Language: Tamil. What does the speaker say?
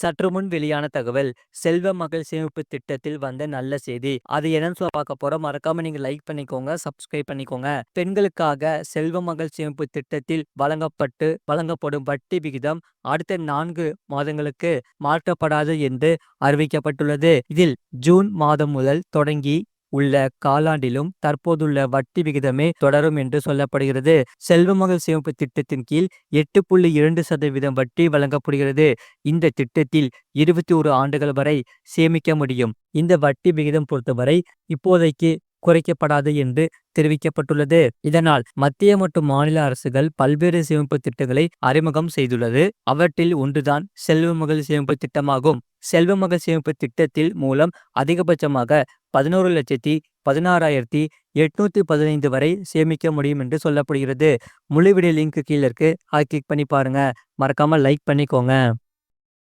சற்று முன் வெளியான தகவல் செல்வ மகள் சேமிப்பு திட்டத்தில் வந்த நல்ல செய்தி. அது என்னன்னு சொல்ல பார்க்க போறோம்? மறக்காம நீங்க லைக் பண்ணிக்கோங்க சப்ஸ்கிரைப் பண்ணிக்கோங்க. பெண்களுக்காக செல்வ மகள் சேமிப்பு திட்டத்தில் வழங்கப்பட்டு வழங்கப்படும் வட்டி விகிதம் அடுத்த நான்கு மாதங்களுக்கு மாற்றப்படாது என்று அறிவிக்கப்பட்டுள்ளது. இதில் ஜூன் மாதம் முதல் தொடங்கி உள்ள காலாண்டிலும் தற்போதுள்ள வட்டி விகிதமே தொடரும் என்று சொல்லப்படுகிறது. செல்வமகள் சேமிப்பு திட்டத்தின் கீழ் எட்டு புள்ளி இரண்டு சதவீதம் வட்டி வழங்கப்படுகிறது. இந்த திட்டத்தில் இருபத்தி ஒரு ஆண்டுகள் வரை சேமிக்க முடியும். இந்த வட்டி விகிதம் பொறுத்தவரை இப்போதைக்கு குறைக்கப்படாது என்று தெரிவிக்கப்பட்டுள்ளது. இதனால் மத்திய மற்றும் மாநில அரசுகள் பல்வேறு சேமிப்பு திட்டங்களை அறிமுகம் செய்துள்ளது. அவற்றில் ஒன்றுதான் செல்வ மகள் சேமிப்பு திட்டமாகும். செல்வ மகள் சேமிப்பு திட்டத்தில் மூலம் அதிகபட்சமாக பதினோரு லட்சத்தி பதினாறாயிரத்தி எட்நூத்தி பதினைந்து வரை சேமிக்க முடியும் என்று சொல்லப்படுகிறது. முழு வீடியோ லிங்க் கீழே இருக்கு. அதை கிளிக் பண்ணி பாருங்க. மறக்காம லைக் பண்ணிக்கோங்க.